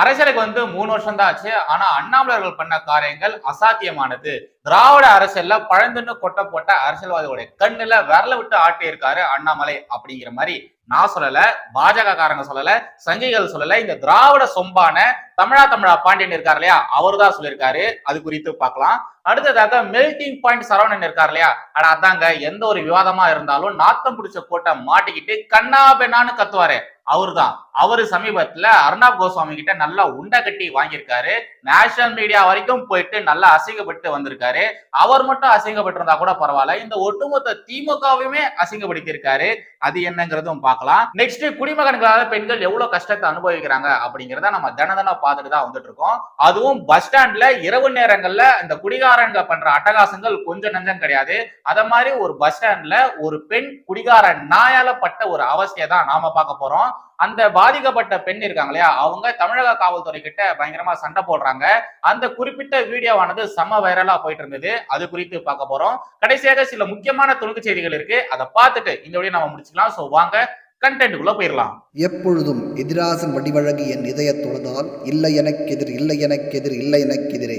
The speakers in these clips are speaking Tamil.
அரசியலுக்கு வந்து மூணு வருஷம் தான் ஆச்சு. ஆனா அண்ணாமலர்கள் பண்ண காரியங்கள் அசாத்தியமானது. திராவிட அரசியல்ல பழந்துன்னு கொட்ட போட்ட அரசியல்வாதிகளுடைய கண்ணுல விரல விட்டு ஆட்டி இருக்காரு அண்ணாமலை அப்படிங்கிற மாதிரி நான் சொல்லல பாஜக காரங்க சொல்லல சங்கிகள் சொல்லல இந்த திராவிட சொம்பான தமிழா தமிழா பாண்டியன் இருக்கார் இல்லையா? அவர்தான் சொல்லியிருக்காரு. அது குறித்து பார்க்கலாம். அடுத்ததாக மெல்டிங் பாயிண்ட் சரவணன் இருக்கார் இல்லையா? அட அதாங்க எந்த ஒரு விவாதமா இருந்தாலும் நாத்தம் பிடிச்ச கோட்டை மாட்டிக்கிட்டு கண்ணா பெண்ணான்னு கத்துவாரு. அவர்தான். அவரு சமீபத்துல அர்ணாப் கோஸ்வாமி கிட்ட நல்லா உண்டை கட்டி வாங்கியிருக்காரு. நேஷனல் மீடியா வரைக்கும் போயிட்டு நல்லா அசிங்கப்பட்டு வந்திருக்காரு. அவர் மட்டும் அசிங்கப்பட்டிருந்தா கூட பரவாயில்ல. இந்த ஒட்டுமொத்த திமுகவையுமே அசிங்கப்படுத்தியிருக்காரு. அது என்னங்கிறதும் பார்க்கலாம். நெக்ஸ்ட் குடிமகன்களால பெண்கள் எவ்வளவு கஷ்டத்தை அனுபவிக்கிறாங்க அப்படிங்கிறத நம்ம தினதன பார்த்துட்டு தான் வந்துட்டு இருக்கோம் அதுவும் பஸ் ஸ்டாண்ட்ல இரவு நேரங்கள்ல இந்த குடிகாரங்க பண்ற அட்டகாசங்கள் கொஞ்சம் நஞ்சம் கிடையாது. அத மாதிரி ஒரு பஸ் ஸ்டாண்ட்ல ஒரு பெண் குடிகார நாயால பட்ட ஒரு அவஸ்தையை தான் நாம பார்க்க போறோம். அந்த பாதிக்கப்பட்ட பெண் இருக்காங்க இல்லையா அவங்க தமிழக காவல்துறை கிட்ட பயங்கரமா சண்டை போடுறாங்க. அந்த குறிப்பிட்ட வீடியோவானது செம வைரலா போயிட்டு இருந்தது. அது குறித்து பார்க்க போறோம். கடைசியாக சில முக்கியமான துணுக்கு செய்திகள் இருக்கு. அதை பார்த்துட்டு இந்த வீடியோ நம்ம முடிச்சுக்கலாம். சோ வாங்க கண்டென்ட்டுக்குள்ள போயிடலாம். எப்பொழுதும் எதிராசன் வடிவழகு என் இதய தொழுதால் இல்லை எனக்கெதிர் இல்லை எனக்கெதிர் இல்லை எனக்கெதிரே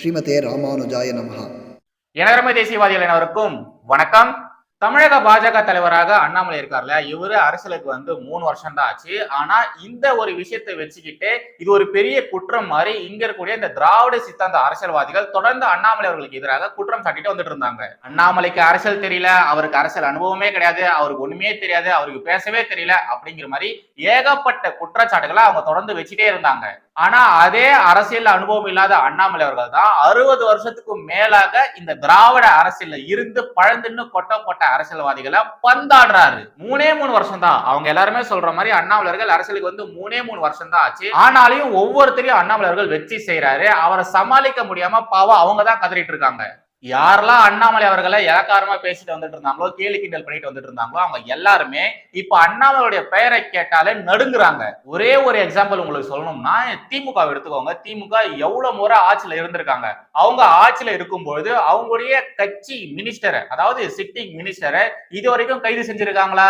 ஸ்ரீமதே ராமானுஜாய நமஹா. எனதரமை தேசியவாதிகள் அனைவருக்கும் வணக்கம். தமிழக பாஜக தலைவராக அண்ணாமலை இருக்கார்ல இவரு அரசியலுக்கு வந்து மூணு வருஷம் தான் ஆச்சு. ஆனா இந்த ஒரு விஷயத்தை வச்சுக்கிட்டு இது ஒரு பெரிய குற்றம் மாதிரி இங்க இருக்கக்கூடிய இந்த திராவிட சித்தாந்த அரசியல்வாதிகள் தொடர்ந்து அண்ணாமலை அவர்களுக்கு எதிராக குற்றம் சாட்டிட்டு வந்துட்டு இருந்தாங்க. அண்ணாமலைக்கு அரசியல் தெரியல அவருக்கு அரசியல் அனுபவமே கிடையாது அவருக்கு ஒண்ணுமே தெரியாது அவருக்கு பேசவே தெரியல அப்படிங்கிற மாதிரி ஏகப்பட்ட குற்றச்சாட்டுகளை அவங்க தொடர்ந்து வச்சுட்டே இருந்தாங்க. ஆனா அதே அரசியல் அனுபவம் இல்லாத அண்ணாமலை அவர்கள் தான் அறுபது வருஷத்துக்கு மேலாக இந்த திராவிட அரசியல்ல இருந்து பழந்துன்னு கொட்ட கொட்ட அரசியல்வாதிகளை பந்தாடுறாரு. மூணே மூணு வருஷம் தான். அவங்க எல்லாருமே சொல்ற மாதிரி அண்ணாமலர்கள் அரசியலுக்கு வந்து மூணே மூணு வருஷம் தான் ஆச்சு. ஆனாலையும் ஒவ்வொருத்தரையும் அண்ணாமலர்கள் வெற்றி செய்யறாரு அவரை சமாளிக்க முடியாம பாவம் அவங்க தான் கதறிட்டு இருக்காங்க. யாரெல்லாம் அண்ணாமலை அவர்களை இலக்காரமா பேசிட்டு வந்துட்டு இருந்தாங்களோ கேலி கிண்டல் பண்ணிட்டு வந்துட்டு இருந்தாங்களோ அவங்க எல்லாருமே இப்ப அண்ணாமலையுடைய பெயரை கேட்டாலே நடுங்குறாங்க. ஒரே ஒரு எக்ஸாம்பிள் உங்களுக்கு சொல்லணும்னா திமுக எடுத்துக்கோங்க. திமுக எவ்வளவு முறை ஆட்சியில இருந்திருக்காங்க. அவங்க ஆட்சியில இருக்கும்பொழுது அவங்களுடைய கட்சி மினிஸ்டரை அதாவது சிட்டிங் மினிஸ்டரை இது வரைக்கும் கைது செஞ்சிருக்காங்களா?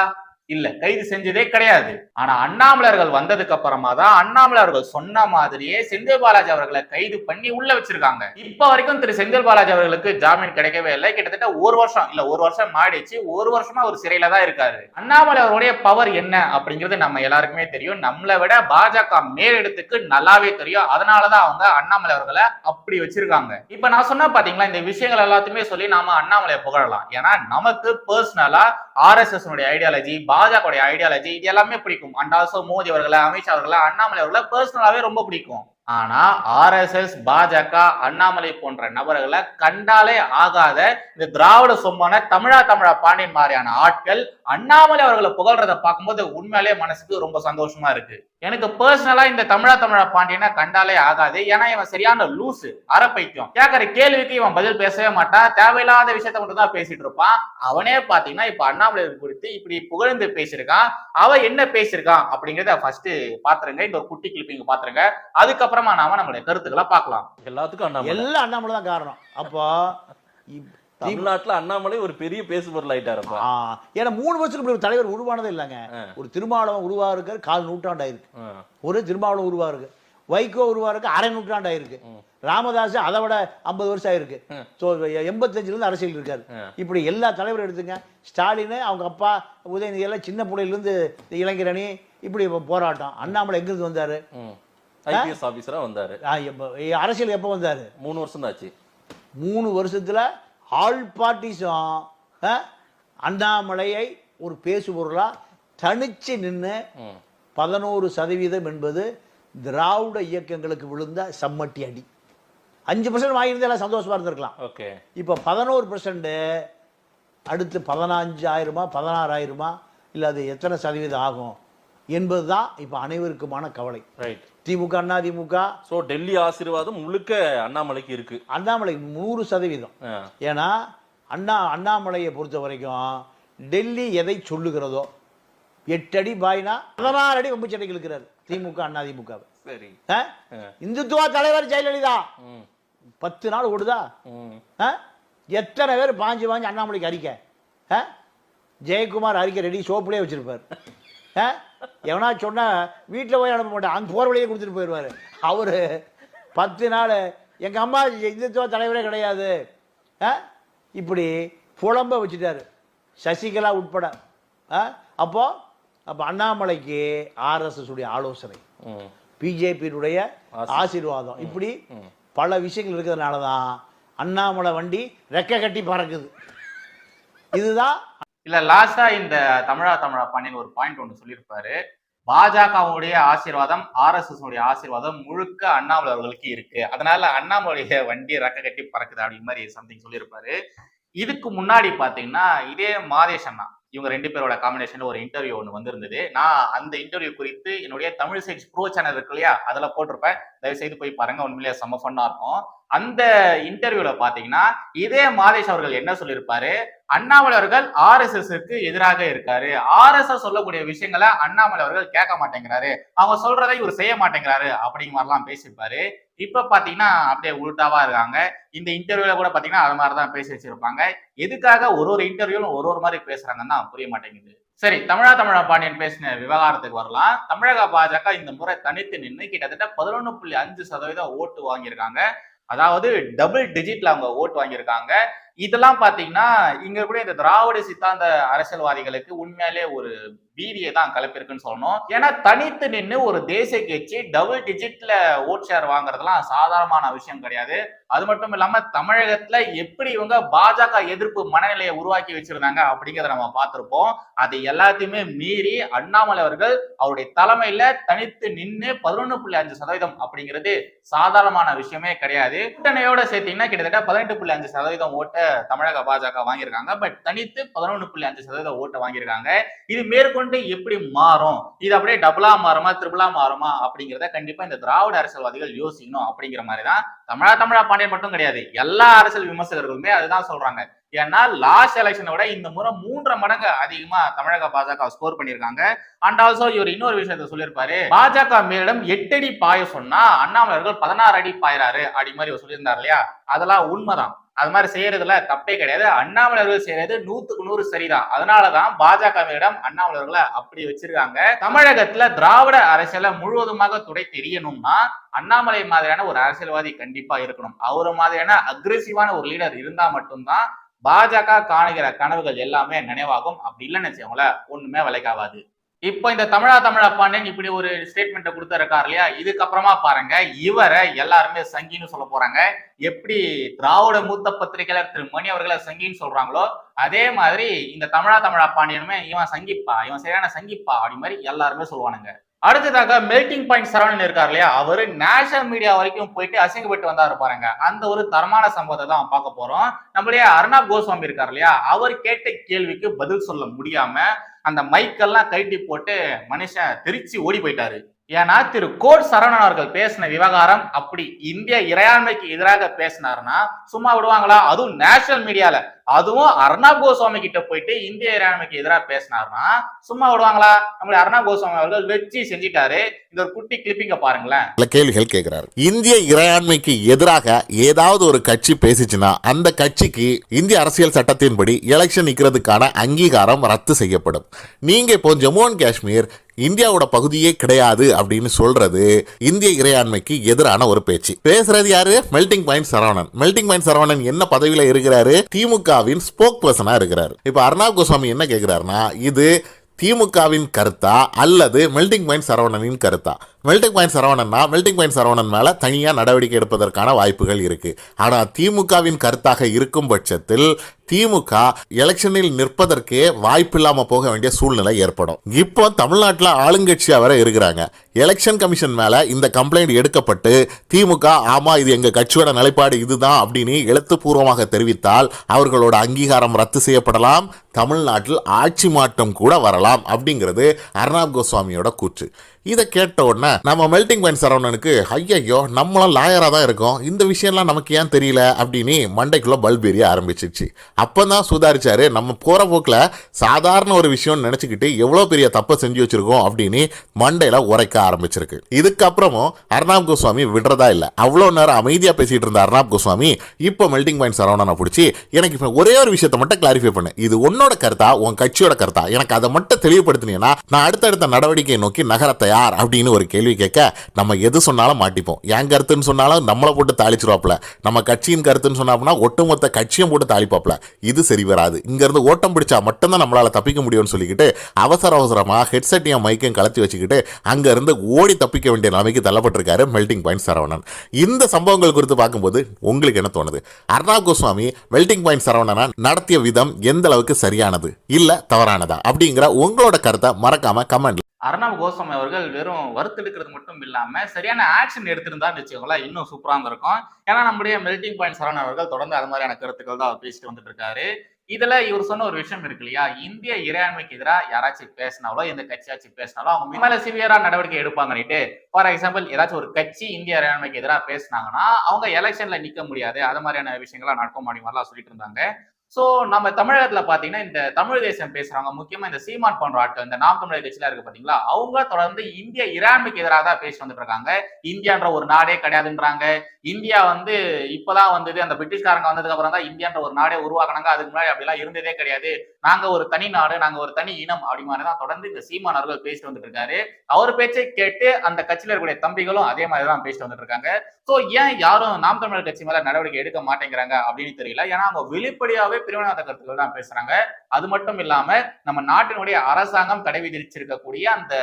இல்ல கைது செஞ்சதே கிடையாது. ஆனா அண்ணாமலர்கள் வந்ததுக்கு அப்புறமா தான் அண்ணாமலர்கள் சொன்ன மாதிரியே செந்தில் பாலாஜி அவர்களை கைது பண்ணி உள்ள வச்சிருக்காங்க. இப்ப வரைக்கும் திரு செந்தில் பாலாஜி அவர்களுக்கு ஜாமீன் கிடைக்கவே இல்லை. கிட்டத்தட்ட ஒரு வருஷம் இல்ல ஒரு வருஷம் மாடிச்சு ஒரு வருஷமா ஒரு சிறையில தான் இருக்காரு. அண்ணாமலை அவருடைய பவர் என்ன அப்படிங்கிறது நம்ம எல்லாருக்குமே தெரியும். நம்மளை விட பாஜக மேலிடத்துக்கு நல்லாவே தெரியும். அதனாலதான் அவங்க அண்ணாமலை அவர்களை அப்படி வச்சிருக்காங்க. இப்ப நான் சொன்ன பாத்தீங்களா இந்த விஷயங்கள் எல்லாத்தையுமே சொல்லி நாம அண்ணாமலையை புகழலாம். ஏன்னா நமக்கு பர்சனலா ஆர்எஸ்எஸ் ஐடியாலஜி பாஜக ஐடியாலஜி இது எல்லாமே பிடிக்கும். அண்ட் ஆல்சோ மோடி அவர்களை அமித்ஷா அவர்களை அண்ணாமலை அவர்களை பர்சனலாவே ரொம்ப பிடிக்கும். ஆனா ஆர்எஸ்எஸ் பாஜக அண்ணாமலை போன்ற நபர்களை கண்டாலே ஆகாத இந்த திராவிட சொம்மான தமிழா தமிழா பாண்டியன் மாதிரியான ஆட்கள் அண்ணாமலை அவர்களை புகழ்றத பார்க்கும்போது உண்மையிலே மனசுக்கு ரொம்ப சந்தோஷமா இருக்கு. எனக்கு பர்சனலா இந்த தமிழா தமிழா பாண்டியனை கண்டாலே ஆகாது. ஏன்னா இவன் சரியான லூசு அறப்பைக்கும் கேட்கற கேள்விக்கு இவன் பதில் பேசவே மாட்டான் தேவையில்லாத விஷயத்த மட்டும் தான் பேசிட்டு இருப்பான். அவனே பாத்தீங்கன்னா இப்ப அண்ணாமலை குறித்து இப்படி புகழ்ந்து பேசியிருக்கான். அவன் என்ன பேசியிருக்கான் அப்படிங்கறத ஃபர்ஸ்ட் பாத்துருங்க. இந்த ஒரு குட்டி கிளிப்பிங்க பாத்துருங்க. அதுக்கப்புறம் நாம நம்மளுடைய கருத்துக்களை பார்க்கலாம். எல்லாத்துக்கும் அண்ணாமலை. எல்லாம் அண்ணாமலை தான் காரணம். அப்போ தமிழ்நாட்டுல அண்ணாமலை ஒரு பெரிய பேசுபொருள் ஆயிட்டாருப்பா ஆ, ஏன்னா மூணு வருஷத்துக்கு இப்படி ஒரு தலைவர் உருவானதே இல்லைங்க. ஒரு திருமாவளவன் உருவாருக்கு கால் நூற்றாண்டாயிருக்கு. ஆ. ஒரு திருமாவளவன் உருவாருக்கு வைகோ உருவாருக்கு அரை நூற்றாண்டாயிருக்கு. ராமதாஸ் அதை விட ஐம்பது வருஷம் ஆயிருக்கு. ஸோ எண்பத்தஞ்சுல இருந்து அரசியல் இருக்காரு. இப்படி எல்லா தலைவரும் எடுத்துங்க. ஸ்டாலின் அவங்க அப்பா உதயநிதி எல்லாம் சின்ன பிள்ளையிலேருந்து இளைஞரணி இப்படி போராட்டம். அண்ணாமலை எங்கிருந்து வந்தாரு. ஐபிஎஸ் ஆபீசரா வந்தாரு. அரசியல் எப்போ வந்தாரு? மூணு வருஷம் தாச்சு மூணு வருஷத்துல ஆல் பார்ட்டிஸும் அண்ணாமலையை ஒரு பேசுபொருளா தனிச்சு நின்று. பதினோரு சதவீதம் என்பது திராவிட இயக்கங்களுக்கு விழுந்த சம்மட்டி அடி. அஞ்சு பர்சன்ட் வாங்கியிருந்தா எல்லாம் சந்தோஷமா இருந்திருக்கலாம். ஓகே. இப்போ பதினோரு பர்சன்ட் அடுத்து பதினஞ்சாயிரமா பதினாறாயிரமா இல்லை அது எத்தனை சதவீதம் ஆகும் என்பது தான் இப்போ அனைவருக்குமான கவலை. ரைட் திமுக அண்ணா திமுக சோ டெல்லி ஆசீர்வாதம் முழுக்க அண்ணாமலைக்கு இருக்கு. அண்ணாமலை நூறு சதவீதம். ஏன்னா அண்ணா அண்ணாமலையை பொறுத்த வரைக்கும் டெல்லி எதை சொல்லுகிறதோ எட்டு அடி பாய்னா பதினாறு அடி வம்பு சட்டைக்கு இழுக்கிறார் திமுக அண்ணா திமுக சரி இந்துத்துவா தலைவர் ஜெயலலிதா. பத்து நாள் ஓடுதா? எத்தனை பேர் பாஞ்சு பாஞ்சு அண்ணாமலைக்கு அறிக்கை? ஜெயக்குமார் அறிக்கை ரெடி சோப்புலேயே வச்சிருப்பார். ஆ? எவனா சொன்னா வீட்டில் போய் அனுப்ப மாட்டேன். அங்கே போகிற வழியே கொடுத்துட்டு போயிடுவார் அவர் பத்து நாள் எங்கள் அம்மா இந்துத்துவ தலைவரே கிடையாது? இப்படி புலம்ப வச்சுட்டாரு. சசிகலா உட்பட. ஆ? அப்போ அண்ணாமலைக்கு ஆர்எஸ்எஸ் உடைய ஆலோசனை. பிஜேபியினுடைய ஆசீர்வாதம். இப்படி பல விஷயங்கள் இருக்கிறதுனால தான் அண்ணாமலை வண்டி ரெக்கை கட்டி பறக்குது. இதுதான் இல்ல லாஸ்டா இந்த தமிழா தமிழா பாண்டியன் ஒரு பாயிண்ட் ஒன்று சொல்லியிருப்பாரு. பாஜகவுடைய ஆசீர்வாதம் ஆர்எஸ்எஸ் உடைய ஆசீர்வாதம் முழுக்க அண்ணாமலை அவர்களுக்கு இருக்கு. அதனால அண்ணாமலைய வண்டி ரக்க கட்டி பறக்குது அப்படின்னு மாதிரி சம்திங் சொல்லியிருப்பாரு. இதுக்கு முன்னாடி பாத்தீங்கன்னா இதே மாதேஷ் அண்ணா இவங்க ரெண்டு பேரோட காம்பினேஷன்ல ஒரு இன்டர்வியூ ஒன்று வந்திருந்தது. நான் அந்த இன்டர்வியூ குறித்து என்னுடைய தமிழ் சைட்ஸ் ப்ரோ சேனல் இருக்கு இல்லையா அதில் போட்டிருப்பேன். தயவு செய்து போய் பாருங்க உண்மையிலேயே செம்ம ஃபன்னா இருக்கும். அந்த இன்டர்வியூல பாத்தீங்கன்னா இதே மாதேஷ் அவர்கள் என்ன சொல்லியிருப்பாரு? அண்ணாமலை அவர்கள் ஆர்எஸ்எஸ்க்கு எதிராக இருக்காரு. ஆர்எஸ்எஸ் சொல்லக்கூடிய விஷயங்களை அண்ணாமலை அவர்கள் கேட்க மாட்டேங்கிறாரு. அவங்க சொல்றதை இவர் செய்ய மாட்டேங்கிறாரு அப்படிங்கிற மாதிரிலாம் பேசியிருப்பாரு. இப்ப பாத்தீங்கன்னா அப்படியே உள்டாவா இருக்காங்க. இந்த இன்டர்வியூல கூட பாத்தீங்கன்னா அது மாதிரி தான் பேசி வச்சிருப்பாங்க. எதுக்காக ஒரு ஒரு இன்டர்வியூலும் ஒரு ஒரு மாதிரி பேசுறாங்கன்னா புரிய மாட்டேங்குது. சரி தமிழா தமிழா பாண்டியன் பேசின விவகாரத்துக்கு வரலாம். தமிழக பாஜக இந்த முறை தனித்து நின்று கிட்டத்தட்ட பதினொன்று புள்ளி அஞ்சு சதவீதம் ஓட்டு வாங்கியிருக்காங்க. அதாவது டபுள் டிஜிட்ல அவங்க ஓட்டு வாங்கியிருக்காங்க. இதெல்லாம் பாத்தீங்கன்னா இங்க கூட இந்த திராவிட சித்தாந்த அரசியல்வாதிகளுக்கு உண்மையிலே ஒரு பீதியை தான் கலப்பிருக்குன்னு சொல்லணும். ஏன்னா தனித்து நின்று ஒரு தேசிய கட்சி டபுள் டிஜிட்ல ஓட் ஷேர் வாங்குறதுலாம் சாதாரணமான விஷயம் கிடையாது. அது மட்டும் இல்லாம தமிழகத்துல எப்படி இவங்க பாஜக எதிர்ப்பு மனநிலையை உருவாக்கி வச்சிருந்தாங்க அப்படிங்கிறத நம்ம பார்த்திருப்போம். அது எல்லாத்தையுமே மீறி அண்ணாமலை அவர்கள் அவருடைய தலைமையில தனித்து நின்று பதினொன்று புள்ளி அஞ்சு சதவீதம் அப்படிங்கிறது சாதாரணமான விஷயமே கிடையாது. கூட்டணியோட சேர்த்தீங்கன்னா கிட்டத்தட்ட பதினெட்டு புள்ளி அஞ்சு சதவீதம் ஓட்ட தமிழக பாஜக வாங்கியிருக்காங்க. பட் தனித்து பதினொன்று புள்ளி அஞ்சு சதவீதம் ஓட்டை வாங்கியிருக்காங்க. இது மேற்கொண்டு எப்படி மாறும்? இது அப்படியே டபுளா மாறுமா த்ரிபிளா மாறுமா? அப்படிங்கிறத கண்டிப்பா இந்த திராவிட அரசியல்வாதிகள் யோசிக்கணும் அப்படிங்கிற மாதிரி தான் தமிழா தமிழா பாண்டியன் மட்டும் கிடையாது. எல்லா அரசியல் விமர்சகர்களுமே அதுதான் சொல்றாங்க. ஏன்னா லாஸ்ட் எலெக்ஷனை விட இந்த முறை மூன்றரை மடங்கு அதிகமா தமிழக பாஜக ஸ்கோர் பண்ணியிருக்காங்க. அண்ட் ஆல்சோ இவர் இன்னொரு விஷயத்த சொல்லியிருப்பாரு. பாஜக மேலிடம் எட்டு அடி பாய சொன்னா அண்ணாமலர்கள் பதினாறு அடி பாயிறாரு அப்படி மாதிரி சொல்லியிருந்தார் இல்லையா? அதெல்லாம் உண்மைதான். அது மாதிரி செய்யறதுல தப்பே கிடையாது. அண்ணாமலர்கள் செய்யறது நூத்துக்கு நூறு சரிதான். அதனாலதான் பாஜகவிடம் அண்ணாமலர்களை அப்படி வச்சிருக்காங்க. தமிழகத்துல திராவிட அரசியலை முழுவதுமாக துடை தெரியணும்னா அண்ணாமலை மாதிரியான ஒரு அரசியல்வாதி கண்டிப்பா இருக்கணும். அவரு மாதிரியான அக்ரெசிவான ஒரு லீடர் இருந்தா மட்டும்தான் பாஜக காணுகிற கனவுகள் எல்லாமே நினைவாகும். அப்படி இல்லைன்னு வச்சுக்கோங்களேன் ஒண்ணுமே விலைக்காவாது இப்போ இந்த தமிழா தமிழா பாண்டியன் இப்படி ஒரு ஸ்டேட்மெண்ட்டை கொடுத்துருக்காரு இல்லையா? இதுக்கப்புறமா பாருங்க இவரை எல்லாருமே சங்கின்னு சொல்ல போறாங்க. எப்படி திராவிட மூத்த பத்திரிகையாளர் திரு மணி அவர்களை சங்கின்னு சொல்றாங்களோ அதே மாதிரி இந்த தமிழா தமிழா பாண்டியனுமே இவன் சங்கிப்பா இவன் சரியான சங்கிப்பா அப்படி மாதிரி எல்லாருமே சொல்லுவானுங்க. அடுத்ததாக மெல்டிங் பாயிண்ட் சரவணன் இருக்கார் இல்லையா? அவரு நேஷனல் மீடியா வரைக்கும் போயிட்டு அசிங்கப்பட்டு வந்தாரு பாருங்க. அந்த ஒரு தரமான சம்பவத்தை தான் பார்க்க போறோம். நம்மளுடைய அர்ணாப் கோஸ்வாமி இருக்கார் இல்லையா? அவர் கேட்ட கேள்விக்கு பதில் சொல்ல முடியாம அந்த மைக்கெல்லாம் கைட்டி போட்டு மனுஷன் திருச்சி ஓடி போயிட்டாரு. ஏன்னா திரு கோட் சரவணன் அவர்கள் பேசின விவகாரம் அப்படி இந்திய இறையாண்மைக்கு எதிராக பேசினாருன்னா சும்மா விடுவாங்களா? அதுவும் நேஷனல் மீடியால அதுவும் அர்ணாப் கோஸ்வாமி கிட்ட போயிட்டு இந்திய இறையாண்மைக்கு எதிராக பேசினார்னா சும்மா விடுவாங்களா? நம்மளுடைய அர்ணாப் கோஸ்வாமி அவர்கள் வெற்றி செஞ்சிட்டாரு. இந்த ஒரு குட்டி கிளிப்பிங்க பாருங்களேன். கேள்விகள் கேட்கிறாரு. இந்திய இறையாண்மைக்கு எதிராக ஏதாவது ஒரு கட்சி பேசிச்சுன்னா அந்த கட்சிக்கு இந்திய அரசியல் சட்டத்தின்படி எலெக்ஷன் நிற்கிறதுக்கான அங்கீகாரம் ரத்து செய்யப்படும். நீங்க இப்போ ஜம்மு அண்ட் காஷ்மீர் இந்தியாவோட பகுதியே கிடையாது அப்படின்னு சொல்றது இந்திய இறையாண்மைக்கு எதிரான ஒரு பேச்சு. பேசுறது யாரு? Melting point Saravanan. Melting point Saravanan என்ன பதவியில இருக்கிறாரு? திமுக திமுகவின் ஸ்போக் பர்சனாக இருக்கிறார். இப்போ அர்ணாப் கோஸ்வாமி என்ன கேட்குறாருன்னா இது திமுகவின் கருத்தா அல்லது மெல்டிங் பாயிண்ட் சரவணனின் கருத்தா? மெல்டிங் பாயிண்ட் சரவணன்னா மெல்டிங் பாயிண்ட் சரவணன் மேலே தனியாக நடவடிக்கை எடுப்பதற்கான வாய்ப்புகள் இருக்கு. ஆனால் திமுகவின் கருத்தாக இருக்கும் பட்சத்தில் திமுக எலெக்ஷனில் நிற்பதற்கே வாய்ப்பில்லாம போக வேண்டிய சூழ்நிலை ஏற்படும். இப்போ தமிழ்நாட்டில் ஆளுங்கட்சியா வர இருக்கிறாங்க. எலெக்ஷன் கமிஷன் மேல இந்த கம்ப்ளைண்ட் எடுக்கப்பட்டு திமுக ஆமா இது எங்க கட்சியோட நிலைப்பாடு இதுதான் அப்படின்னு எழுத்துப்பூர்வமாக தெரிவித்தால் அவர்களோட அங்கீகாரம் ரத்து செய்யப்படலாம். தமிழ்நாட்டில் ஆட்சி மாற்றம் கூட வரலாம் அப்படிங்கிறது அர்ணாப் கோஸ்வாமியோட கூற்று. இதை கேட்ட உடனே நம்ம மெல்டிங் பாயிண்ட் சரவணனுக்கு ஐயையோ நம்மளும் லாயராக தான் இருக்கோம். இந்த விஷயம்லாம் நமக்கு ஏன் தெரியல? அப்படின்னு மண்டைக்குள்ளே பல்ப் எரிய ஆரம்பிச்சிச்சு அப்போ தான் சுதாரிச்சாரு நம்ம போகிற போக்கில் சாதாரண ஒரு விஷயம்னு நினச்சிக்கிட்டு எவ்வளோ பெரிய தப்பை செஞ்சு வச்சுருக்கோம் அப்படின்னு மண்டையில் உரைக்க ஆரம்பிச்சிருக்கு. இதுக்கப்புறமும் அர்ணாப் கோஸ்வாமி விடுறதா இல்லை. அவ்வளோ நேரம் அமைதியாக பேசிகிட்டு இருந்த அர்ணாப் கோஸ்வாமி இப்போ மெல்டிங் பாயிண்ட் சரவணனை பிடிச்சி எனக்கு இப்போ ஒரே ஒரு விஷயத்தை மட்டும் கிளாரிஃபை பண்ணு. இது உன்னோட கருத்தா உன் கட்சியோட கருத்தா? எனக்கு அதை மட்டும் தெளிவுபடுத்தினீங்கன்னா நான் அடுத்தடுத்த நடவடிக்கையை நோக்கி நகரத்தை யார் அப்படின்னு ஒரு கேள்வி கேட்க நம்ம எது சொன்னாலும் மாட்டிப்போம். என் கருத்துன்னு சொன்னாலும் நம்மளை போட்டு தாளிச்சிருவாப்புல. நம்ம கட்சியின் கருத்துன்னு சொன்னாப்புனா ஒட்டுமொத்த கட்சியும் போட்டு தாளிப்பாப்புல. இது சரி வராது. இங்கேருந்து ஓட்டம் பிடிச்சா மட்டும்தான் நம்மளால் தப்பிக்க முடியும்னு சொல்லிக்கிட்டு அவசர அவசரமாக ஹெட்செட்டையும் மைக்கையும் கலத்தி வச்சுக்கிட்டு அங்கேருந்து ஓடி தப்பிக்க வேண்டிய நிலைமைக்கு தள்ளப்பட்டிருக்காரு மெல்டிங் பாயிண்ட் சரவணன். இந்த சம்பவங்கள் குறித்து பார்க்கும்போது உங்களுக்கு என்ன தோணுது? அர்ணாப் கோஸ்வாமி மெல்டிங் பாயிண்ட் சரவணனா நடத்திய விதம் எந்த அளவுக்கு சரியானது? இல்லை தவறானதா? அப்படிங்கிற உங்களோட கருத்தை மறக்காம கமெண்ட் அர்ணவ் கோசாமி அவர்கள் வெறும் வறுத்தெடுக்கிறது மட்டும் இல்லாம சரியான ஆக்ஷன் எடுத்திருந்தான்னு வச்சுக்கோங்களேன் இன்னும் சூப்பரா இருந்திருக்கும். ஏன்னா நம்முடைய மெல்டிங் பாயிண்ட் சரவணன் அவர்கள் தொடர்ந்து அது மாதிரியான கருத்துக்கள் தான் அவர் பேசிட்டு வந்துட்டு இருக்காரு. இதுல இவர் சொன்ன ஒரு விஷயம் இருக்கு இல்லையா? இந்திய இறையாண்மைக்கு எதிராக யாராச்சும் பேசினாலோ எந்த கட்சியாச்சும் பேசினாலோ அவங்க மேல சிவியரா நடவடிக்கை எடுப்பாங்கன்னுட்டு ஃபார் எக்ஸாம்பிள் ஏதாச்சும் ஒரு கட்சி இந்திய இறையாண்மைக்கு எதிராக பேசினாங்கன்னா அவங்க எலெக்ஷன்ல நிக்க முடியாது. அது மாதிரியான விஷயங்கள்லாம் நடக்கும் அப்படி மாதிரிலாம் சொல்லிட்டு இருந்தாங்க. ஸோ நம்ம தமிழகத்துல பாத்தீங்கன்னா இந்த தமிழ் தேசம் பேசுறாங்க. முக்கியமா இந்த சீமான் போன்ற ஆட்கள் இந்த நாம் தமிழர் கட்சியில இருக்கு பாத்தீங்களா? அவங்க தொடர்ந்து இந்திய இராண்மைக்கு எதிராக தான் பேசி வந்துட்டு இருக்காங்க இந்தியான்ற ஒரு நாடே கிடையாதுன்றாங்க. இந்தியா வந்து இப்பதான் வந்தது அந்த பிரிட்டிஷ்காரங்க வந்ததுக்கு அப்புறம் தான் இந்தியான்ற ஒரு நாடே உருவாக்குனாங்க. அதுக்கு முன்னாடி அப்படிலாம் இருந்ததே கிடையாது. நாங்க ஒரு தனி நாடு நாங்க ஒரு தனி இனம் அப்படி தான் தொடர்ந்து இந்த சீமான் அவர்கள் பேசிட்டு வந்துட்டு இருக்காரு. அவர் பேச்சை கேட்டு அந்த கட்சியில இருக்கக்கூடிய தம்பிகளும் அதே மாதிரி தான் பேசிட்டு வந்துட்டு இருக்காங்க. சோ ஏன் யாரும் நாம் தமிழர் கட்சி மேல நடவடிக்கை எடுக்க மாட்டேங்கிறாங்க அப்படின்னு தெரியல. ஏன்னா அவங்க வெளிப்படையாவே பிரிவினவாத கருத்துக்கள் தான் பேசுறாங்க. அது மட்டும் இல்லாம நம்ம நாட்டினுடைய அரசாங்கம் தடை விதிச்சிருக்கக்கூடிய அந்த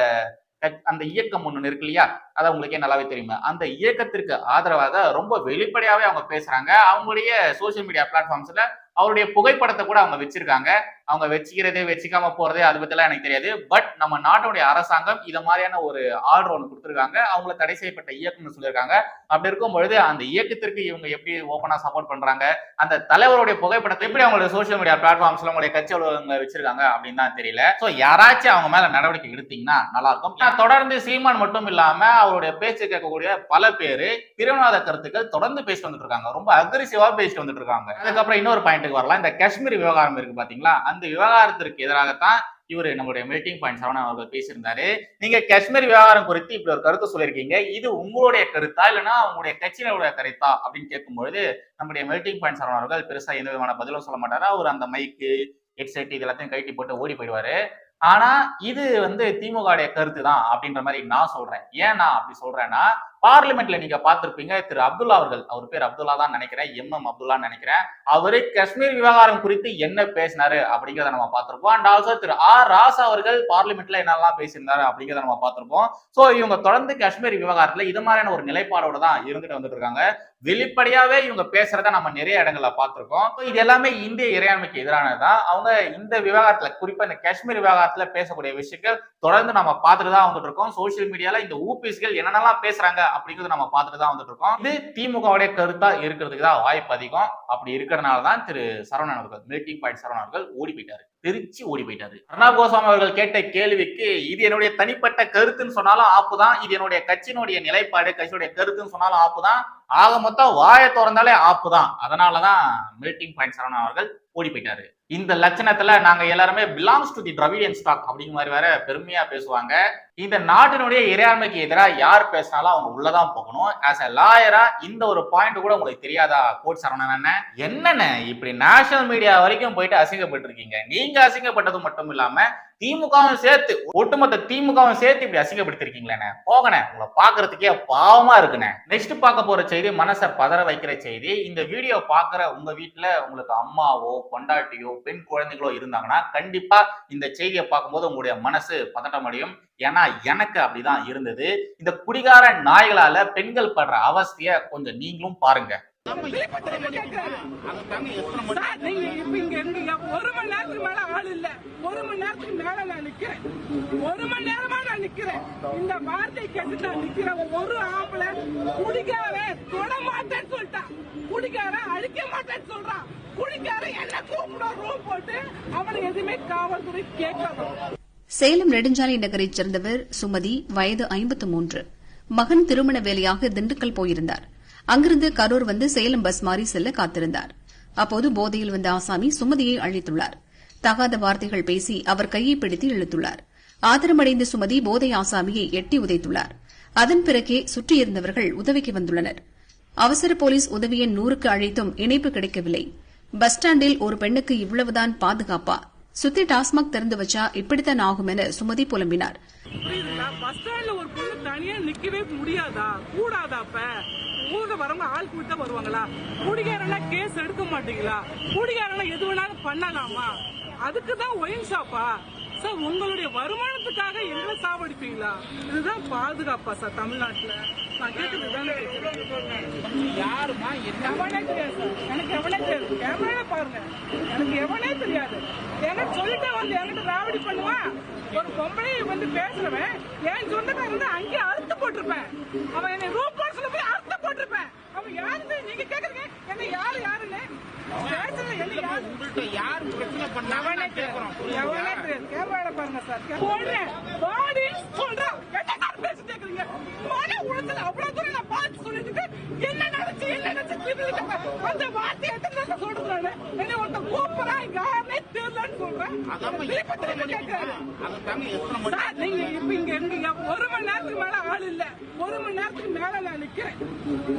அந்த இயக்கம் ஒண்ணு இருக்கு இல்லையா? அது உங்களுக்கே நல்லாவே தெரியுமா? அந்த இயக்கத்திற்கு ஆதரவாக ரொம்ப வெளிப்படையாவே அவங்க பேசுறாங்க. அவங்களுடைய சோசியல் மீடியா பிளாட்ஃபார்ம்ஸ்ல அவருடைய புகைப்படத்தை கூட அவங்க வச்சிருக்காங்க. அவங்க வச்சுக்கிறதே வச்சுக்காம போறது அது பத்திலாம் எனக்கு தெரியாது. பட் நம்ம நாட்டுடைய அரசாங்கம் இதை மாதிரியான ஒரு ஆர்டர் ஒன்று கொடுத்துருக்காங்க. அவங்கள தடை செய்யப்பட்ட இயக்கம்னு சொல்லியிருக்காங்க. அப்படி இருக்கும் பொழுது அந்த இயக்கத்திற்கு இவங்க எப்படி ஓப்பனா சப்போர்ட் பண்றாங்க? அந்த தலைவருடைய புகைப்படத்தை எப்படி அவங்களுடைய சோசியல் மீடியா பிளாட்ஃபார்ம்ஸ்ல அவங்களுடைய கட்சி அலுவலகங்களை வச்சிருக்காங்க அப்படின்னு தான் தெரியல. ஸோ யாராச்சும் அவங்க மேல நடவடிக்கை எடுத்தீங்கன்னா நல்லா இருக்கும். நான் தொடர்ந்து சீமான் மட்டும் இல்லாம அவருடைய பேச்சு கேட்கக்கூடிய பல பேர் பிரிவினவாத கருத்துக்கள் தொடர்ந்து பேசிட்டு வந்துட்டு இருக்காங்க. ரொம்ப அக்ரெசிவா பேசிட்டு வந்துட்டு இருக்காங்க. அதுக்கப்புறம் இன்னொரு பாயிண்ட் பாயிண்ட்டுக்கு வரலாம். இந்த காஷ்மீர் விவகாரம் இருக்கு பாத்தீங்களா? அந்த விவகாரத்திற்கு எதிராகத்தான் இவரு நம்மளுடைய மீட்டிங் பாயிண்ட் சரவணன் அவர்கள் பேசியிருந்தாரு. நீங்க காஷ்மீர் விவகாரம் குறித்து இப்படி ஒரு கருத்து சொல்லியிருக்கீங்க. இது உங்களுடைய கருத்தா? இல்லைன்னா உங்களுடைய கட்சியினருடைய கருத்தா? அப்படின்னு கேட்கும்பொழுது நம்முடைய மெல்டிங் பாயிண்ட் சரவணன் அவர்கள் பெருசா எந்த விதமான பதிலும் சொல்ல மாட்டாரா? அவர் அந்த மைக்கு ஹெட்செட் இது எல்லாத்தையும் கழட்டி போட்டு ஓடி போயிடுவாரு. ஆனா இது வந்து திமுகவுடைய கருத்து தான் அப்படின்ற மாதிரி நான் சொல்றேன். ஏன் நான் அப்படி சொல்றேன்னா பார்லிமெண்ட்ல நீங்க பார்த்திருப்பீங்க. திரு அப்துல்லா அவர்கள் அவர் பேர் அப்துல்லா தான் நினைக்கிறேன். எம். எம். அப்துல்லான்னு நினைக்கிறேன். அவரு காஷ்மீர் விவகாரம் குறித்து என்ன பேசினாரு அப்படிங்கிறத நம்ம பார்த்திருப்போம். And also Thiru R Raja அவர்கள் பார்லிமெண்ட்ல என்னெல்லாம் பேசியிருந்தாரு அப்படிங்கிறத நம்ம பார்த்திருப்போம். சோ இவங்க தொடர்ந்து காஷ்மீர் விவகாரத்துல இது மாதிரியான ஒரு நிலைப்பாடோட தான் இருந்துட்டு வந்துட்டு இருக்காங்க வெளிப்படையாவே இவங்க பேசுறத நம்ம நிறைய இடங்கள்ல பார்த்திருக்கோம். இது எல்லாமே இந்திய இறையாண்மைக்கு எதிரானதுதான் அவங்க இந்த விவகாரத்துல குறிப்பா இந்த காஷ்மீர் விவகாரத்துல பேசக்கூடிய விஷயங்கள் தொடர்ந்து நம்ம பார்த்துட்டு தான் வந்துட்டு இருக்கோம் சோசியல் மீடியால இந்த ஊபிஸ்கள் என்னென்னலாம் பேசுறாங்க அப்படிங்கிறத நம்ம பார்த்துட்டு தான் வந்துட்டு இருக்கோம் இது திமுகவுடைய கருத்தா இருக்கிறதுக்கு தான் வாய்ப்பு அதிகம். அப்படி இருக்கிறதுனால தான் திரு சரவணன் அவர்கள் மீட்டிங் பாயிண்ட் சரவணன் அவர்கள் ஓடி போயிட்டாரு. திருச்சி ஓடி போயிட்டாரு. அர்ணாப் கோஸ்வாமி அவர்கள் கேட்ட கேள்விக்கு இது என்னுடைய தனிப்பட்ட கருத்துன்னு சொன்னாலும் ஆப்பு தான். இது என்னுடைய கட்சியினுடைய நிலைப்பாடு கட்சியுடைய கருத்துன்னு சொன்னாலும் ஆப்பு தான். ஆக மொத்தம் வாயை திறந்தாலே ஆப்பு தான். அதனாலதான் மீட்டிங் பாயிண்ட் சரவணன் அவர்கள் ஓடி போயிட்டாரு. இந்த லட்சணத்துல நாங்க எல்லாருமே belongs to the Dravidian stock அப்படிங்கிற மாதிரி வேற பெருமையா பேசுவாங்க. இந்த நாட்டினுடைய இறையாண்மைக்கு எதிராக யார் பேசினாலும் அவங்க உள்ளதான் போகணும். ஆஸ் அ லாயரா இந்த ஒரு பாயிண்ட் கூட உங்களுக்கு தெரியாதா கோட் சரவணன் என்ன என்னென்ன இப்படி நேஷனல் மீடியா வரைக்கும் போயிட்டு அசிங்கப்பட்டிருக்கீங்க. நீங்க அசிங்கப்பட்டது மட்டும் இல்லாம திமுகவும் சேர்த்து ஒட்டுமொத்த திமுகவும் சேர்த்து இப்படி அசிங்கப்படுத்திருக்கீங்களே போகணே உங்களை பாக்குறதுக்கே பாவமா இருக்குண்ணே. நெக்ஸ்ட் பார்க்க போற செய்தி மனசை பதற வைக்கிற செய்தி. இந்த வீடியோ பாக்குற உங்க வீட்டுல உங்களுக்கு அம்மாவோ பொண்டாட்டியோ பெண் குழந்தைகளோ இருந்தாங்கன்னா கண்டிப்பா இந்த செய்தியை பார்க்கும்போது உங்களுடைய மனசு பதட்டம் அடையும். ஏன்னா எனக்கு அப்படிதான் இருந்தது. இந்த குடிகார நாய்களால பெண்கள் படுற அவஸ்தைய கொஞ்சம் நீங்களும் பாருங்க. சார், நீங்க இப்ப இங்க இருந்தீங்க. ஒரு மணி நேரத்துக்கு மேல ஆள் இல்ல. ஒரு மணி நேரத்துக்கு மேல நான் நிக்கிறேன். ஒரு மணி நேரமா நான் நிக்கிறேன். இந்த வார்த்தை கேட்டு நான் நிக்கிறேன். ஒரு ஆம்பளை குடிக்கார தொட மாட்டேன்னு சொல்லிட்டான். குடிக்கார அழிக்க மாட்டேன்னு சொல்றான். குடிக்கார என்ன கூப்பிட ரூம் போட்டு அவனை எதுவுமே காவல்துறை கேட்கணும் சேலம் நெடுஞ்சாலை நகரைச் சேர்ந்தவர் சுமதி வயது ஐம்பத்து மூன்று. மகன் திருமண வேலையாக திண்டுக்கல் போயிருந்தார். அங்கிருந்து கரூர் வந்து சேலம் பஸ் மாறி செல்ல காத்திருந்தார். அப்போது போதையில் வந்த ஆசாமி சுமதியை அழைத்துள்ளார். தகாத வார்த்தைகள் பேசி அவர் கையை பிடித்து இழுத்துள்ளார். ஆத்திரமடைந்த சுமதி போதை ஆசாமியை எட்டி உதைத்துள்ளார். அதன் பிறகே சுற்றியிருந்தவர்கள் உதவிக்கு வந்துள்ளனர். அவசர போலீஸ் உதவியை நூறுக்கு அழைத்தும் இணைப்பு கிடைக்கவில்லை. பஸ் ஸ்டாண்டில் ஒரு பெண்ணுக்கு இவ்வளவுதான் பாதுகாப்பா? சுத்தி டாஸ்மாக் திறந்து வச்சா இப்படித்தான் ஆகும் என சுமதி புலம்பினார். புரியுதுங்களா தனியா நிக்கவே முடியாதா? கூடாதா அப்ப? ஊர்ல வரவங்க ஆள் கூட்டி தான் வருவாங்களா? குடிகாரனா கேஸ் எடுக்க மாட்டீங்களா? குடிகாரனா எது வேணாலும் பண்ணலாமா? அதுக்கு தான் ஒயின் ஷாப்பா சார் உங்களுடைய வருமானத்துக்காக எங்களை சாவடிப்பீங்களா? இதுதான் பாதுகாப்பா சார் தமிழ்நாட்டுல. நான் கேட்கறது யாருமா? எவனே தெரியாது சார். எனக்கு எவனே தெரியாது. கேமரா பாருங்க. எனக்கு எவனே தெரியாது. என்ன சொல்லிட்டே வந்து ராவடி பண்ணுவான் ஒரு பொம்பளை வந்து பேசுறவன் என் சொந்தக்காரன் வந்து அங்கேயே அறுத்து போட்டிருப்பேன். அவன் என்னை ரூம் போர்ஸ்ல போய் அறுத்து போட்டிருப்பேன். அவன் யாருன்னு நீங்க கேக்குறீங்க? என்ன யாரு யாருன்னு? பாருங்க சார் போடுறேன். பாடி சொல்றான் என்ன சார் பேசி கேக்குறீங்க? மன உளத்துல அவ்வளவு தூரம் நான் பார்த்து சொல்லிட்டு என்ன நடந்துச்சு என்ன நடந்துச்சு அந்த வார்த்தை எத்தனை சொல்றானே என்ன ஒருத்தன் கூப்பிடா யாருன்னே தெரியலன்னு கேட்கறேன் சார், நீங்க இப்ப இங்க இருக்கீங்க ஒரு மணி நேரத்துக்கு மேல ஆள் இல்ல. ஒரு மணி நேரத்துக்கு மேல நான் நிக்கிறேன்.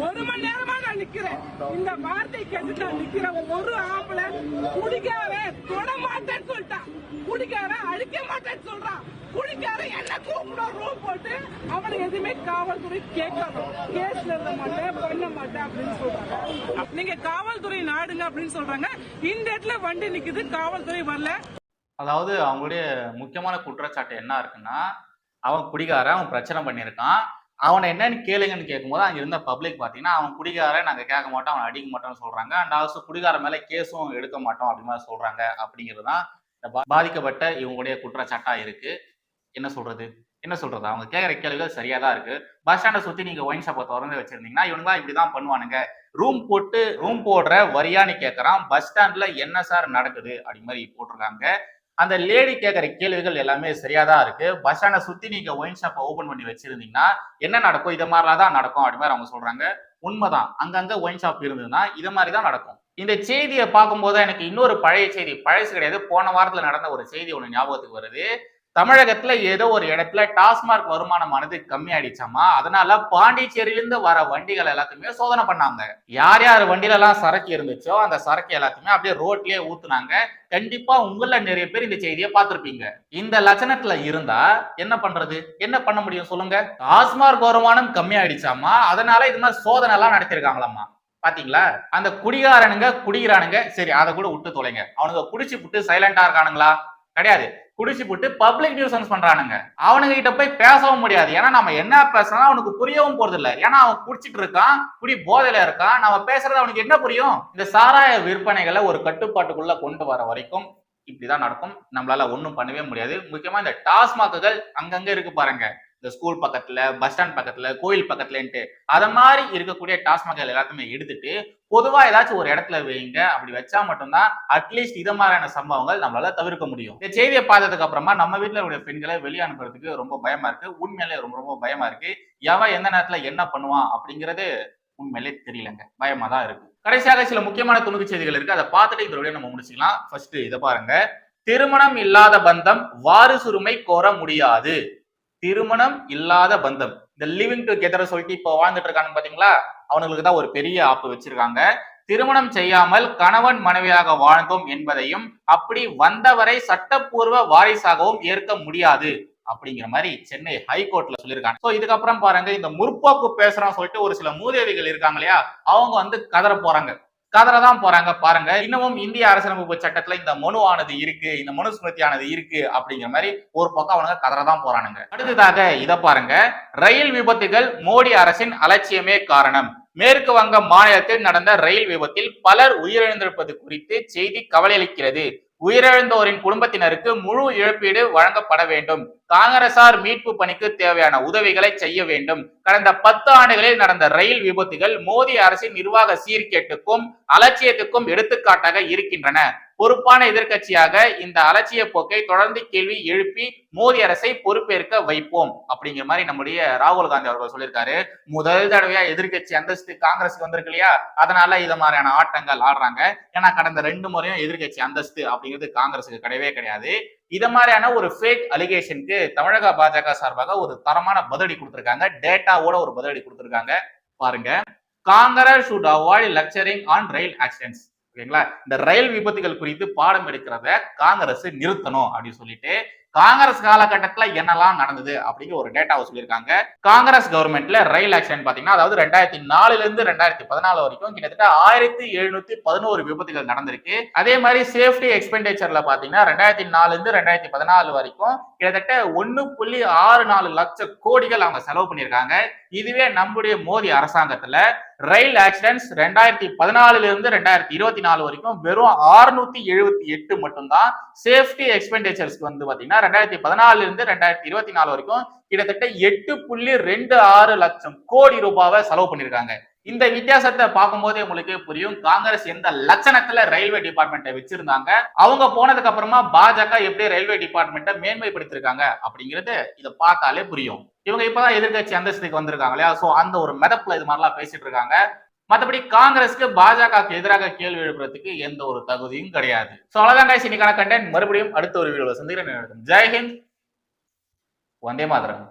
ஒரு மணி நேரமா நான் நிக்கிறேன். இந்த வார்த்தை கேட்டு நான் நிக்கிறேன் ஒரு ஆம்பளை குடிக்காரன் தொட மாட்டேன்னு சொல்லிட்டான் குடிக்காரன் அழிக்க மாட்டேன்னு சொல்றான் குடிக்காரன் என்ன கூப்பிடும் ரூம் போட்டு அவனை எதுவுமே காவல்துறை கேட்கணும் கேஸ்ல இருந்த மாட்டேன் பண்ண மாட்டேன் அப்படின்னு சொல்றாங்க. நீங்க காவல்துறை நாடுங்க அப்படின்னு சொல்றாங்க. இந்த இடத்துல வண்டி நிக்குது காவல்துறை வரல. அதாவது அவங்களுடைய முக்கியமான குற்றச்சாட்டு என்ன இருக்குன்னா அவன் குடிகாரன் அவன் பிரச்சனை பண்ணியிருக்கான். அவனை என்னன்னு கேளுங்கன்னு கேட்கும்போது அங்கே இருந்த பப்ளிக் பார்த்தீங்கன்னா அவன் குடிகாரன் நாங்கள் கேட்க மாட்டோம் அவன் அடிக்க மாட்டோம்னு சொல்றாங்க. அண்ட் ஆல்சோ குடிகார மேலே கேஸும் எடுக்க மாட்டோம் அப்படி மாதிரி சொல்றாங்க. அப்படிங்கிறது தான் இந்த பாதிக்கப்பட்ட இவங்களுடைய குற்றச்சாட்டாக இருக்கு. என்ன சொல்றது? என்ன சொல்றது? அவங்க கேட்குற கேள்விகள் சரியா தான் இருக்கு. பஸ் ஸ்டாண்டை சுற்றி நீங்கள் ஒயின் ஷாப்பை திறந்து வச்சிருந்தீங்கன்னா இப்படி தான் பண்ணுவானுங்க. ரூம் போட்டு ரூம் போடுற வரியான்னு கேட்குறான் பஸ் ஸ்டாண்டில் என்ன சார் நடக்குது? அப்படி மாதிரி போட்டிருக்காங்க. அந்த லேடி கேட்குற கேள்விகள் எல்லாமே சரியா தான் இருக்கு. பஸ் ஸ்டாண்டை சுத்தி நீங்க ஒயின் ஷாப்பை ஓபன் பண்ணி வச்சிருந்தீங்கன்னா என்ன நடக்கும்? இது மாதிரிலாம் தான் நடக்கும் அப்படி மாதிரி அவங்க சொல்றாங்க. உண்மைதான். அங்கங்க ஒயின் ஷாப் இருந்ததுன்னா இது மாதிரி தான் நடக்கும். இந்த செய்தியை பார்க்கும்போது எனக்கு இன்னொரு பழைய செய்தி பழசு கிடையாது. போன வாரத்தில் நடந்த ஒரு செய்தி ஒன்று ஞாபகத்துக்கு வருது. தமிழகத்துல ஏதோ ஒரு இடத்துல டாஸ்மார்க் வருமானமானது கம்மி ஆயிடுச்சாமா அதனால பாண்டிச்சேரியிலிருந்து வர வண்டிகள் எல்லாத்தையுமே சோதனை பண்ணாங்க. யார் யார் வண்டியில எல்லாம் சரக்கு இருந்துச்சோ அந்த சரக்கு எல்லாத்தையுமே அப்படியே ரோட்லயே ஊத்துனாங்க. கண்டிப்பா உங்கள நிறைய பேர் இந்த செய்தியை பார்த்திருப்பீங்க. இந்த லட்சணத்துல இருந்தா என்ன பண்றது? என்ன பண்ண முடியும் சொல்லுங்க. டாஸ்மார்க் வருமானம் கம்மி ஆயிடுச்சாமா அதனால இது மாதிரி சோதனை எல்லாம் நடத்திருக்காங்களாமா? பாத்தீங்களா? அந்த குடிகாரனுங்க குடிக்கிறானுங்க சரி அதை கூட விட்டு தொலைங்க. அவனுங்க குடிச்சு விட்டு சைலண்டா இருக்கானுங்களா? கிடையாது. குடிச்சு போட்டு பப்ளிக் நியூசன்ஸ் பண்றானுங்க. அவனுங்க கிட்ட போய் பேசவும் முடியாது. ஏன்னா நம்ம என்ன பேசுறோம் அவனுக்கு புரியவும் போறது இல்லை ஏன்னா அவன் குடிச்சிட்டு இருக்கான் குடி போதையில இருக்கான். நம்ம பேசுறது அவனுக்கு என்ன புரியும்? இந்த சாராய விற்பனைகளை ஒரு கட்டுப்பாட்டுக்குள்ள கொண்டு வர வரைக்கும் இப்படிதான் நடக்கும். நம்மளால ஒன்றும் பண்ணவே முடியாது. முக்கியமா இந்த டாஸ்மாக்குகள் அங்கங்க இருக்கு பாருங்க. இந்த ஸ்கூல் பக்கத்துல பஸ் ஸ்டாண்ட் பக்கத்துல கோயில் பக்கத்துலன்ட்டு அதை மாதிரி இருக்கக்கூடிய டாஸ்மாக்கள் எல்லாத்தையுமே எடுத்துட்டு பொதுவா ஏதாச்சும் ஒரு இடத்துல வைங்க. அப்படி வச்சா மட்டும்தான் அட்லீஸ்ட் இதை மாதிரியான சம்பவங்கள் நம்மளால தவிர்க்க முடியும். இந்த செய்தியை பார்த்ததுக்கு அப்புறமா நம்ம வீட்டில் உள்ள பெண்களை வெளியே அனுப்புறதுக்கு ரொம்ப பயமா இருக்கு. உண்மையிலே ரொம்ப ரொம்ப பயமா இருக்கு. எவன் எந்த நேரத்துல என்ன பண்ணுவான் அப்படிங்கறது உண்மையிலே தெரியலங்க. பயமா தான் இருக்கு. கடைசியாக சில முக்கியமான துணுக்கு செய்திகள் இருக்கு. அதை பார்த்துட்டு இதோட நம்ம முடிச்சுக்கலாம். ஃபர்ஸ்ட் இதை பாருங்க. திருமணம் இல்லாத பந்தம் வாரிசுரிமை கோர முடியாது. திருமணம் இல்லாத பந்தம். இந்த லிவிங் டுகெதர் சொல்லிட்டு இப்போ வாழ்ந்துட்டு இருக்கான்னு பாத்தீங்களா? அவனுங்களுக்கு தான் ஒரு பெரிய ஆப்பு வச்சிருக்காங்க. திருமணம் செய்யாமல் கணவன் மனைவியாக வாழ்ந்தோம் என்பதையும் அப்படி வந்தவரை சட்டப்பூர்வ வாரிசாகவும் ஏற்க முடியாது அப்படிங்கிற மாதிரி சென்னை ஹைகோர்ட்ல சொல்லியிருக்காங்க. ஸோ இதுக்கப்புறம் பாருங்க இந்த முற்போக்கு பேசுறோம் சொல்லிட்டு ஒரு சில மூதேவிகள் இருக்காங்க இல்லையா? அவங்க வந்து கதற போறாங்க. கதற தான் போறாங்க பாருங்க. இன்னமும் இந்திய அரசியலமைப்பு சட்டத்துல இந்த மனு ஆனது இருக்கு இந்த மனு ஸ்மிருதியானது இருக்கு அப்படிங்கிற மாதிரி ஒரு பக்கம் அவனுங்க கதற தான் போறானுங்க. அடுத்ததாக இதை பாருங்க. ரயில் விபத்துகள் மோடி அரசின் அலட்சியமே காரணம். மேற்கு வங்க மாநிலத்தில் நடந்த ரயில் விபத்தில் பலர் உயிரிழந்திருப்பது குறித்து செய்தி கவலையளிக்கிறது. உயிரிழந்தோரின் குடும்பத்தினருக்கு முழு இழப்பீடு வழங்கப்பட வேண்டும். காங்கிரசார் மீட்பு பணிக்கு தேவையான உதவிகளை செய்ய வேண்டும். கடந்த பத்து ஆண்டுகளில் நடந்த ரயில் விபத்துகள் மோடி அரசின் நிர்வாக சீர்கேட்டுக்கும் அலட்சியத்துக்கும் எடுத்துக்காட்டாக இருக்கின்றன. பொறுப்பான எதிர்க்கட்சியாக இந்த அலட்சிய போக்கை தொடர்ந்து கேள்வி எழுப்பி மோடி அரசை பொறுப்பேற்க வைப்போம் அப்படிங்கிற மாதிரி நம்முடைய ராகுல் காந்தி அவர்கள் சொல்லியிருக்காரு. முதல் தடவையா எதிர்க்கட்சி அந்தஸ்து காங்கிரஸ்க்கு வந்திருக்கு இல்லையா? அதனால இது மாதிரியான ஆட்டங்கள் ஆடுறாங்க. ஏன்னா கடந்த ரெண்டு முறையும் எதிர்க்கட்சி அந்தஸ்து அப்படிங்கிறது காங்கிரஸுக்கு கிடையவே கிடையாது. இத மாதிரியான ஒரு ஃபேக் அலிகேஷனுக்கு தமிழக பாஜக சார்பாக ஒரு தரமான பதிலடி கொடுத்திருக்காங்க. டேட்டாவோட ஒரு பதிலடி கொடுத்திருக்காங்க. பாருங்க. Congress should avoid lecturing on rail accidents ஓகேங்களா இந்த ரயில் விபத்துகள் குறித்து பாடம் எடுக்கிறத காங்கிரஸ் நிறுத்தணும் அப்படின்னு சொல்லிட்டு காங்கிரஸ் காலகட்டத்துல என்னெல்லாம் நடந்தது அப்படிங்கிற ஒரு டேட்டாவை சொல்லியிருக்காங்க. காங்கிரஸ் கவர்மெண்ட்ல ரயில் ஆக்சிடென்ட் பாத்தீங்கன்னா அதாவது ரெண்டாயிரத்தி நாலுல இருந்து ரெண்டாயிரத்தி பதினாலு வரைக்கும் கிட்டத்தட்ட ஆயிரத்தி எழுநூத்தி பதினோரு விபத்துகள் நடந்திருக்கு. அதே மாதிரி சேஃப்டி எக்ஸ்பெண்டிச்சர்ல பாத்தீங்கன்னா ரெண்டாயிரத்தி நாலுல இருந்து ரெண்டாயிரத்தி பதினாலு வரைக்கும் கிட்டத்தட்ட ஒன்னு புள்ளி ஆறு நாலு லட்சம் கோடிகள் அவங்க செலவு பண்ணியிருக்காங்க. இதுவே நம்முடைய மோடி அரசாங்கத்துல ரயில் ஆக்சிடென்ட்ஸ் ரெண்டாயிரத்தி பதினாலுல இருந்து ரெண்டாயிரத்தி இருபத்தி நாலு வரைக்கும் வெறும் ஆறுநூத்தி எழுபத்தி எட்டு மட்டும்தான் சேஃப்டி எக்ஸ்பெண்டிச்சர்ஸ்க்கு வந்து பாத்தீங்கன்னா ரெண்டாயிரத்தி பதினாலுல இருந்து ரெண்டாயிரத்தி இருபத்தி நாலு வரைக்கும் கிட்டத்தட்ட எட்டு புள்ளி ரெண்டு ஆறு லட்சம் கோடி ரூபாவை செலவு பண்ணிருக்காங்க. இந்த வித்தியாசத்தை பார்க்கும்போதே உங்களுக்கு புரியும். காங்கிரஸ் எந்த லட்சணத்துல ரயில்வே டிபார்ட்மெண்ட்டை வச்சிருந்தாங்க அவங்க போனதுக்கு அப்புறமா பாஜக எப்படி ரயில்வே டிபார்ட்மெண்ட்டை மேன்மைப்படுத்திருக்காங்க அப்படிங்கிறது இதை பார்த்தாலே புரியும். இவங்க இப்பதான் எதிர்க்கட்சி அந்தஸ்துக்கு வந்திருக்காங்க இல்லையா? சோ அந்த ஒரு மெதப்புல இது மாதிரிலாம் பேசிட்டு இருக்காங்க. மத்தபடி காங்கிரஸ்க்கு பாஜகவுக்கு எதிராக கேள்வி எழுப்புறதுக்கு எந்த ஒரு தகுதியும் கிடையாது. சோ அவ்வளோதான் கைஸ் இன்னைக்கான கண்டென்ட் மறுபடியும் அடுத்த ஒரு வீடியோவில் சந்திக்கிறேன். ஜெய்ஹிந்த் வந்தே மாதரம்.